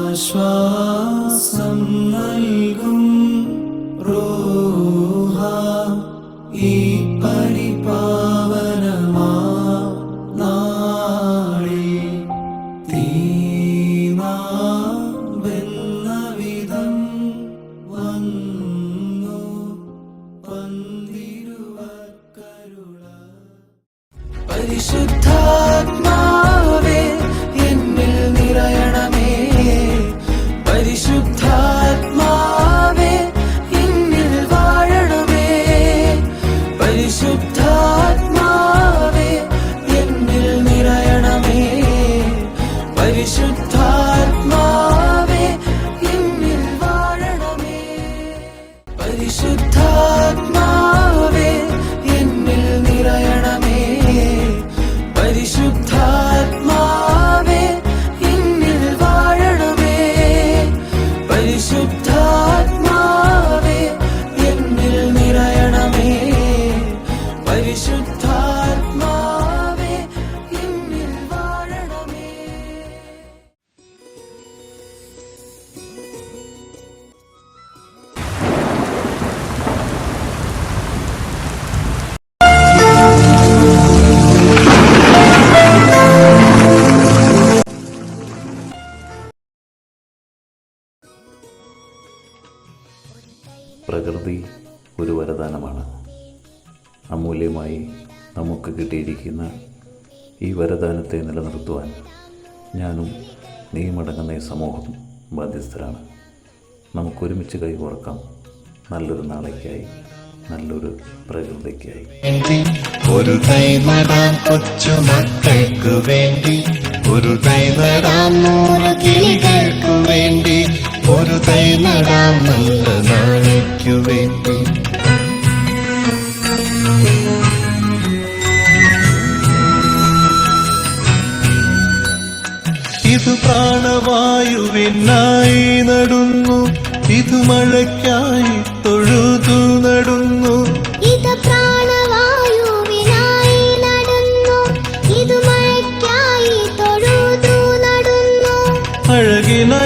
ആശ്വാസം നൽകും റോഹ ഈ പരിപാവനമാ നാളി തീനാവെന്ന വിധം വന്നു പന്തിരുവക്കരുള. പരിശുദ്ധാത്മാവേ പരിശുദ്ധാത്മാവേ വാഴണമേ പരിശുദ്ധാത്മാവേ പ്രകൃതി ഒരു വരദാനമാണ്. അമൂല്യമായി നമുക്ക് കിട്ടിയിരിക്കുന്ന ഈ വരദാനത്തെ നിലനിർത്തുവാൻ ഞാനും നീമടങ്ങുന്ന ഈ സമൂഹം ബാധ്യസ്ഥരാണ്. നമുക്കൊരുമിച്ച് കൈകോർക്കാം. നല്ലൊരു നാളേക്കായി നല്ലൊരു പ്രകൃതിക്കായി. ഒരു തൈ നടാൻ കൊച്ചു മക്കൾക്ക് വേണ്ടി ഒരു തൈ നടാൻ നൂറ് കിളികൾക്കു വേണ്ടി തൈ നടാം നല്ല നാളേക്കു വേണ്ടി ഇത് പ്രാണവായുവിനായി നടുന്നു. ഇത് മഴയ്ക്കായി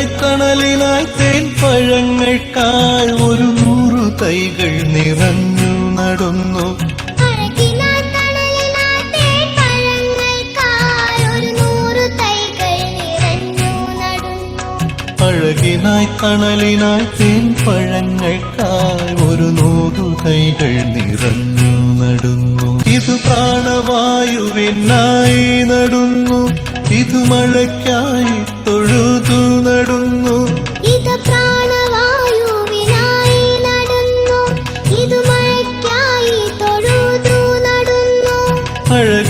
അഴകിനായി തണലിനായി തേൻ പഴങ്ങൾക്കായി ഒരു നൂറു തൈകൾ നിറഞ്ഞു നടന്നു. അഴകിനാൽ തണലിനാൽ തേൻപഴങ്ങൾക്കായി ഒരു നൂറ് തൈകൾ നിറഞ്ഞു നടന്നു. അഴകിനായി തണലിനായി തേൻ പഴങ്ങൾക്കായി ഒരു നൂറു തൈകൾ നിറഞ്ഞു നടന്നു. ഇത് പ്രാണവായുവിനായി നടുന്നു. ഇത് മഴയ്ക്കായി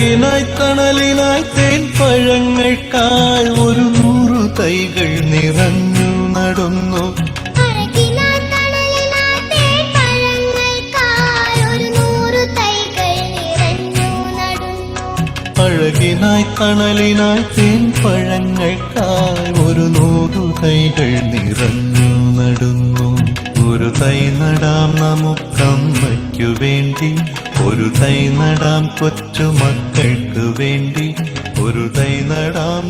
അഴകിനായി തണലിനായി തേൻ പഴങ്ങൾക്കായി ഒരു നൂറു തൈകൾ നിറഞ്ഞു നടന്നു. അഴകിനായി തണലിനായി തേൻ പഴങ്ങൾക്കായി ഒരു നൂറു തൈകൾ നിറഞ്ഞു നടന്നു. ഒരു തൈ നടാം നമുക്കമ്മയ്ക്കു വേണ്ടി ഒരു തൈ നടാം കൊച്ചു മക്കൾക്ക് വേണ്ടി ഒരു തൈ നടാം നൂറു വേണ്ടി ഒരു തൈ നടാം